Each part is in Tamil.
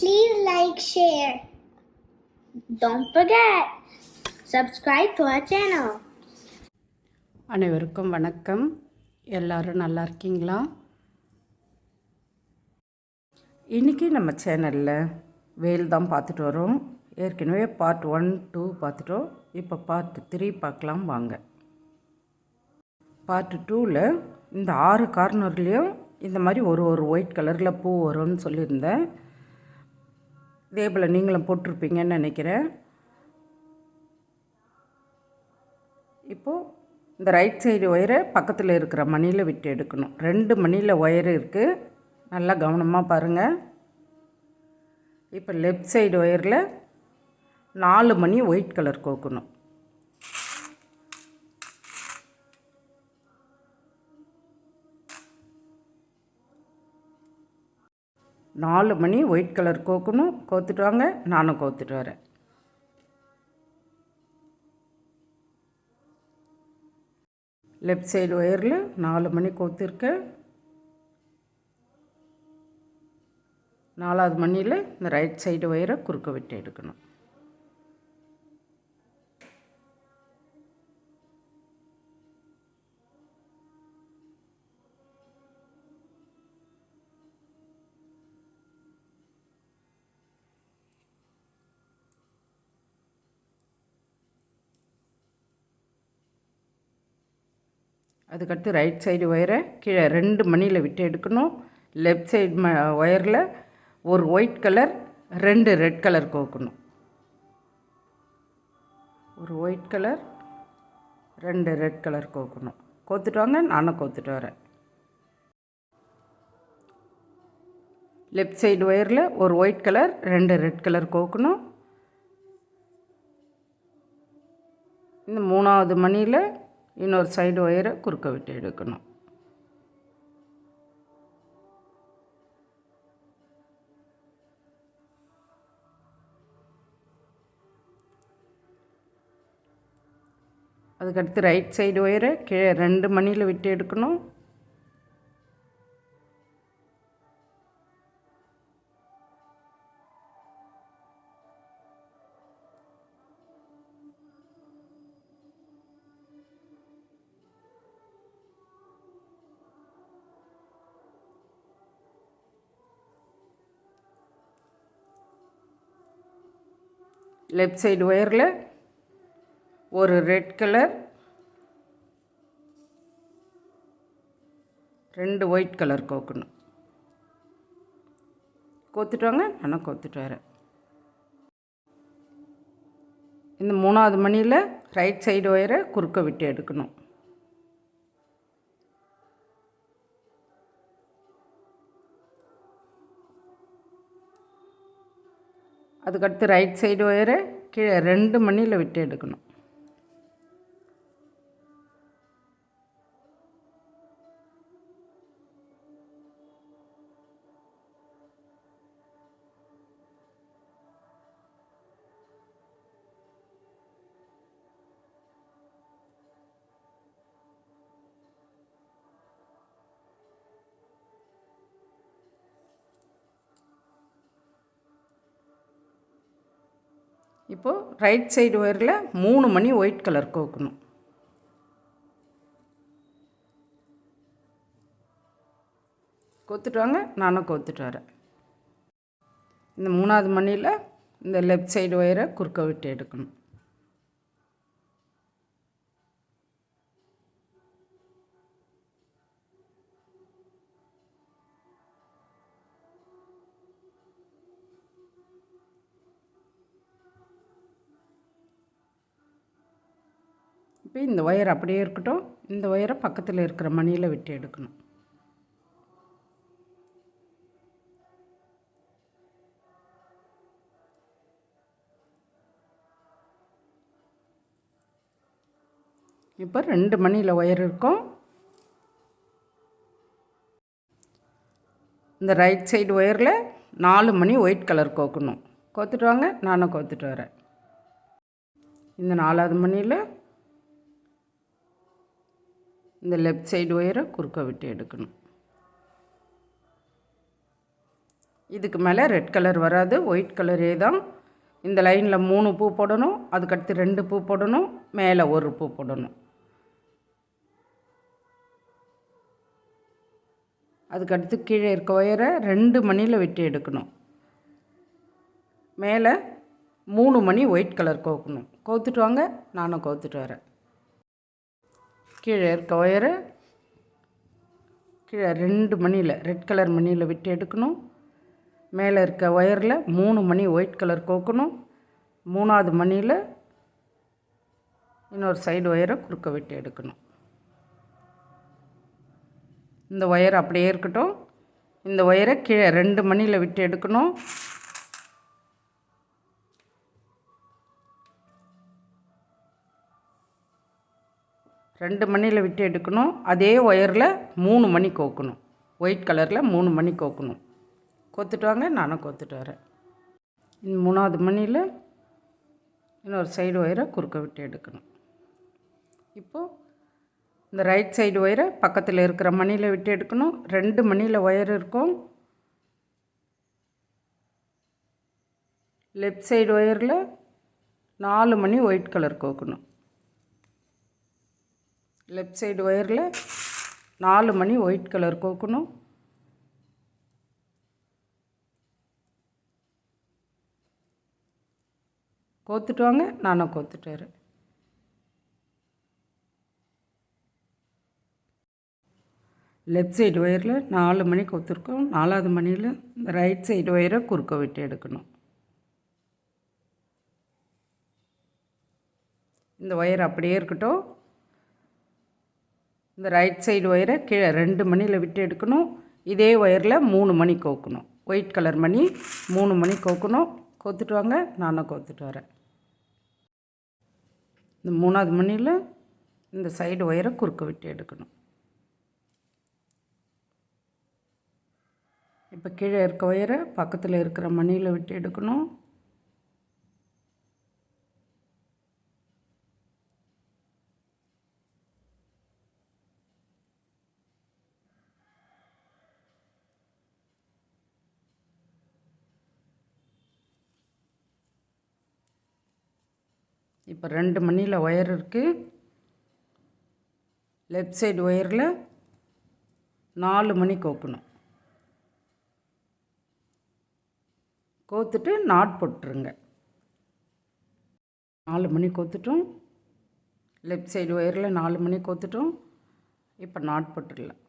Please like, share. Don't forget, subscribe to our channel. அனைவருக்கும் வணக்கம். எல்லாரும் நல்லா இருக்கீங்களா? இன்றைக்கி நம்ம சேனலில் வேல் தான் பார்த்துட்டு வரோம். ஏற்கனவே பார்ட் ஒன் டூ பார்த்துட்டோம். இப்போ பார்ட் த்ரீ பார்க்கலாம் வாங்க. பார்ட் டூவில் இந்த ஆறு கார்னர்லேயும் இந்த மாதிரி ஒரு ஒரு ஒயிட் கலரில் பூ வரும்னு சொல்லியிருந்தேன். இதே போல் நீங்களும் போட்டிருப்பீங்கன்னு நினைக்கிறேன். இப்போது இந்த ரைட் சைடு ஒயரை பக்கத்தில் இருக்கிற மணியில் விட்டு எடுக்கணும். ரெண்டு மணியில் ஒயர் இருக்குது நல்லா கவனமாக பாருங்கள் இப்போ லெஃப்ட் சைடு ஒயரில் நாலு மணி ஒயிட் கலர் கோக்கணும். நாலு மணி ஒயிட் கலர் கோக்கணும் கோத்துட்டு வாங்க நானும் கோத்துட்டு வரேன். லெஃப்ட் சைடு ஒயரில் நாலு மணி கோத்துருக்கேன். நாலாவது மணியில் இந்த ரைட் சைடு ஒயரை குறுக்க விட்டு எடுக்கணும். அதுக்கடுத்து ரைட் சைடு ஒயரை கீழே ரெண்டு மணியில் விட்டு எடுக்கணும். லெஃப்ட் சைடு ம ஒயரில் ஒரு ஒயிட் கலர் ரெண்டு ரெட் கலர் கோக்கணும். ஒரு ஒயிட் கலர் ரெண்டு ரெட் கலர் கோக்கணும். கோத்துட்டு வாங்க நானும் கோத்துட்டு வரேன். லெஃப்ட் சைடு ஒயரில் ஒரு ஒயிட் கலர் ரெண்டு ரெட் கலர் கோக்கணும். இந்த மூணாவது மணியில் இன்னொரு சைடு ஒயரை குறுக்க விட்டு எடுக்கணும். அதுக்கடுத்து ரைட் சைடு ஒயரை கீழே ரெண்டு மணியில் விட்டு எடுக்கணும். லெஃப்ட் சைடு ஒயரில் ஒரு ரெட் கலர் ரெண்டு ஒயிட் கலர் கோக்கணும். கோத்துட்டு வாங்க நானும் கோத்துட்டு வரேன். இந்த மூணாவது மணியில் ரைட் சைடு ஒயரை குறுக்க விட்டு எடுக்கணும். அதுக்கடுத்து ரைட் சைடு ஒயரை கீழே ரெண்டு மணியில் விட்டு எடுக்கணும். இப்போது ரைட் சைடு ஒயரில் மூணு மணி ஒயிட் கலர் கோக்கணும். கோத்துட்டு வாங்க நானும் கோத்துட்டு வரேன். இந்த மூணாவது மணியில் இந்த லெஃப்ட் சைடு ஒயரை குறுக்க விட்டு எடுக்கணும். இப்போ இந்த ஒயர் அப்படியே இருக்கட்டும். இந்த ஒயரை பக்கத்தில் இருக்கிற மணியில் விட்டு எடுக்கணும். இப்போ ரெண்டு மணியில் ஒயர் இருக்கும். இந்த ரைட் சைடு ஒயரில் நாலு மணி ஒயிட் கலர் கோக்கணும். கோத்துட்டு வாங்க நானும் கோத்துட்டு வரேன். இந்த நாலாவது மணியில் இந்த லெஃப்ட் சைடு ஒயரை குறுக்க விட்டு எடுக்கணும். இதுக்கு மேலே ரெட் கலர் வராது ஒயிட் கலரே தான். இந்த லைனில் மூணு பூ போடணும் அதுக்கடுத்து ரெண்டு பூ போடணும் மேலே ஒரு பூ போடணும். அதுக்கடுத்து கீழே இருக்க ஒயரை ரெண்டு மணியில் வெட்டி எடுக்கணும். மேலே மூணு மணி ஒயிட் கலர் கோக்கணும். கோத்துட்டு வாங்க நானும் கோத்துட்டு வரேன். கீழே இருக்க ஒயரை கீழே ரெண்டு மணியில் ரெட் கலர் மணியில் விட்டு எடுக்கணும். மேலே இருக்க ஒயரில் மூணு மணி ஒயிட் கலர் கோக்கணும். மூணாவது மணியில் இன்னொரு சைடு ஒயரை குறுக்க விட்டு எடுக்கணும். இந்த ஒயர் அப்படியே இருக்கட்டும். இந்த ஒயரை கீழே ரெண்டு மணியில் விட்டு எடுக்கணும். ரெண்டு மணியில் விட்டு எடுக்கணும். அதே ஒயரில் மூணு மணி கோக்கணும். ஒயிட் கலரில் மூணு மணி கோக்கணும். கோத்துட்டு வாங்க நானும் கோத்துட்டு வரேன். இந்த மூணாவது மணியில் இன்னொரு சைடு ஒயரை குறுக்க விட்டு எடுக்கணும். இப்போது இந்த ரைட் சைடு ஒயரை பக்கத்தில் இருக்கிற மணியில் விட்டு எடுக்கணும். ரெண்டு மணியில் ஒயர் இருக்கும். லெஃப்ட் சைடு ஒயரில் நாலு மணி ஒயிட் கலர் கோக்கணும். லெஃப்ட் சைடு ஒயரில் நாலு மணி ஒயிட் கலர் கோக்கணும். கோத்துட்டு வாங்க நானும் கோத்துட்டு வரேன். லெஃப்ட் சைடு ஒயரில் நாலு மணி கொத்துருக்கோம். நாலாவது மணியில் இந்த ரைட் சைடு ஒயரை குறுக்க விட்டு எடுக்கணும். இந்த ஒயர் அப்படியே இருக்கட்டும். இந்த ரைட் சைடு ஒயரை கீழே ரெண்டு மணியில் விட்டு எடுக்கணும். இதே ஒயரில் மூணு மணி கோக்கணும். ஒயிட் கலர் மணி மூணு மணி கோக்கணும். கோத்துட்டு வாங்க நானும் கோத்துட்டு வரேன். இந்த மூணாவது மணியில் இந்த சைடு ஒயரை குறுக்க விட்டு எடுக்கணும். இப்போ கீழே இருக்க ஒயரை பக்கத்தில் இருக்கிற மணியில் விட்டு எடுக்கணும். இப்போ ரெண்டு மணியில் ஒயர் இருக்குது லெஃப்ட் சைடு ஒயரில் நாலு மணி கோக்கணும் கோத்துட்டு நாட் போட்டுருங்க. நாலு மணி கோத்துட்டோம். லெஃப்ட் சைடு ஒயரில் நாலு மணி கோத்துட்டோம். இப்போ நாட் போட்டுடலாம்.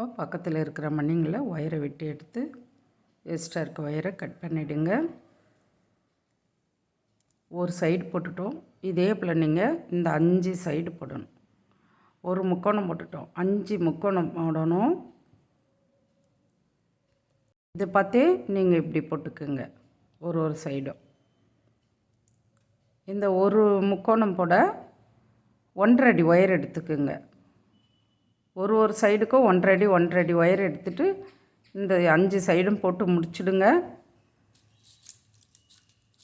இப்போ பக்கத்தில் இருக்கிற மணிங்களை ஒயரை விட்டு எடுத்து எக்ஸ்ட்ரா இருக்க ஒயரை கட் பண்ணிவிடுங்க ஒரு சைடு போட்டுட்டோம். இதே போல் நீங்கள் இந்த அஞ்சு சைடு போடணும். ஒரு முக்கோணம் போட்டுட்டோம். அஞ்சு முக்கோணம் போடணும். இது பார்த்தே நீங்கள் இப்படி போட்டுக்குங்க. ஒரு ஒரு சைடும் இந்த ஒரு முக்கோணம் போட ஒன்றரை அடி ஒயர் எடுத்துக்குங்க. ஒரு ஒரு சைடுக்கும் ஒன்றரை ஒன்றரை அடி ஒயர் எடுத்துகிட்டு இந்த அஞ்சு சைடும் போட்டு முடிச்சுடுங்க.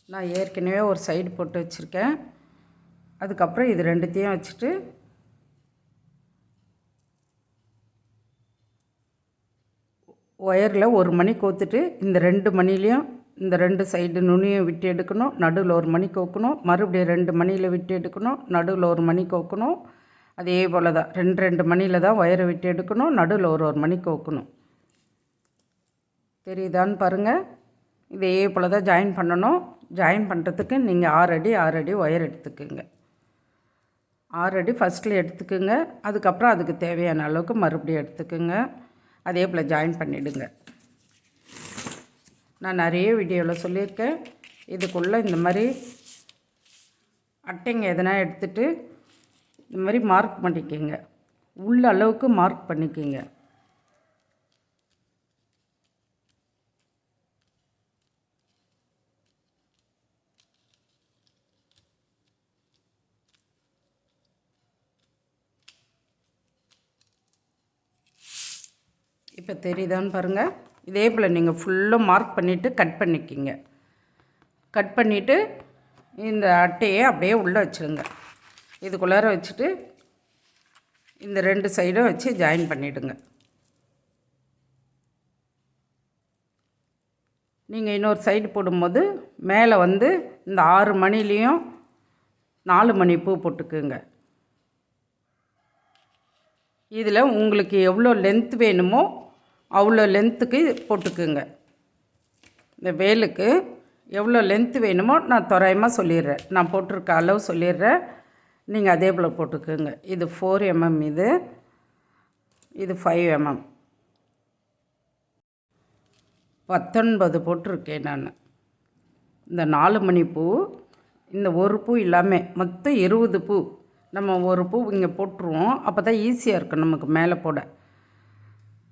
நான் ஏற்கனவே ஒரு சைடு போட்டு வச்சுருக்கேன். அதுக்கப்புறம் இது ரெண்டுத்தையும் வச்சுட்டு ஒயரில் ஒரு மணி கோத்துட்டு இந்த ரெண்டு மணிலையும் இந்த ரெண்டு சைடு நுனியும் விட்டு எடுக்கணும் நடுவில் ஒரு மணி கோக்கணும் மறுபடியும் ரெண்டு மணியில் விட்டு எடுக்கணும் நடுவில் ஒரு மணி கோக்கணும். அதே போல் தான் ரெண்டு ரெண்டு மணியில் தான் ஒயரை விட்டு எடுக்கணும். நடுவில் ஒரு ஒரு மணி கோக்கணும் தெரியுதான்னு பாருங்கள் இதே போல் தான் ஜாயின் பண்ணணும். ஜாயின் பண்ணுறதுக்கு நீங்கள் ஆறு அடி ஆறு அடி ஒயர் எடுத்துக்குங்க. ஆறு அடி ஃபஸ்ட்டில் எடுத்துக்குங்க. அதுக்கப்புறம் அதுக்கு தேவையான அளவுக்கு மறுபடியும் எடுத்துக்குங்க. அதே போல் ஜாயின் பண்ணிவிடுங்க நான் நிறைய வீடியோவில் சொல்லியிருக்கேன். இதுக்குள்ளே இந்த மாதிரி அட்டைங்க எதனா எடுத்துகிட்டு இந்த மாதிரி மார்க் பண்ணிக்கோங்க. உள்ள அளவுக்கு மார்க் பண்ணிக்கோங்க. இப்போ தெரியுதான்னு பாருங்கள் இதே போல் நீங்கள் ஃபுல்லாக மார்க் பண்ணிவிட்டு கட் பண்ணிக்கிங்க. கட் பண்ணிவிட்டு இந்த அட்டையை அப்படியே உள்ளே வச்சுருங்க. இதுக்குள்ளார வச்சுட்டு இந்த ரெண்டு சைடும் வச்சு ஜாயின் பண்ணிவிடுங்க நீங்கள் இன்னொரு சைடு போடும்போது மேலே வந்து இந்த ஆறு மணிலேயும் நாலு மணி பூ போட்டுக்குங்க. இதில் உங்களுக்கு எவ்வளோ லென்த் வேணுமோ அவ்வளோ லென்த்துக்கு போட்டுக்குங்க. இந்த வேலுக்கு எவ்வளோ லென்த் வேணுமோ நான் தோராயமாக சொல்லிடுறேன். நான் போட்டிருக்க அளவு சொல்லிடுறேன். நீங்கள் அதே போல் போட்டுக்கோங்க. இது ஃபோர் எம்எம் இது. இது ஃபைவ் எம்எம் பத்தொன்பது போட்டிருக்கேன் நான். இந்த நாலு மணி பூ இந்த ஒரு பூ இல்லாமல் மொத்தம் இருபது பூ. நம்ம ஒரு பூ இங்கே போட்டுருவோம். அப்போ தான் ஈஸியாக இருக்கும் நமக்கு மேலே போட.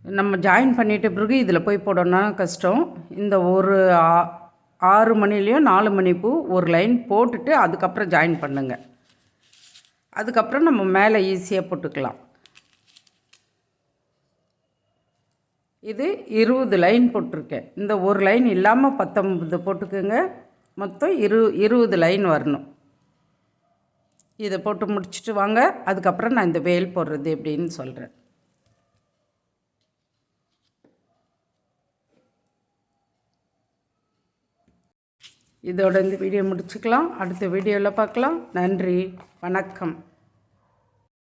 நம்ம ஜாயின் பண்ணிட்ட பிறகு இதில் போய் போடணும்னா கஷ்டம். இந்த ஒரு ஆ- ஆறு மணிலேயும் நாலு மணி பூ ஒரு லைன் போட்டுட்டு அதுக்கப்புறம் ஜாயின் பண்ணுங்கள் அதுக்கப்புறம் நம்ம மேலே ஈஸியாக போட்டுக்கலாம். இது இருபது லைன் போட்டிருக்கேன். இந்த ஒரு லைன் இல்லாமல் பத்தொம்பது போட்டுக்கோங்க. மொத்தம் இரு இருபது லைன் வரணும். இதை போட்டு முடிச்சுட்டு வாங்க. அதுக்கப்புறம் நான் இந்த வேல் போடுறது எப்படின்னு சொல்கிறேன் இதோட இந்த வீடியோ முடிச்சுக்கலாம். அடுத்த வீடியோவில் பார்க்கலாம். நன்றி. வணக்கம்.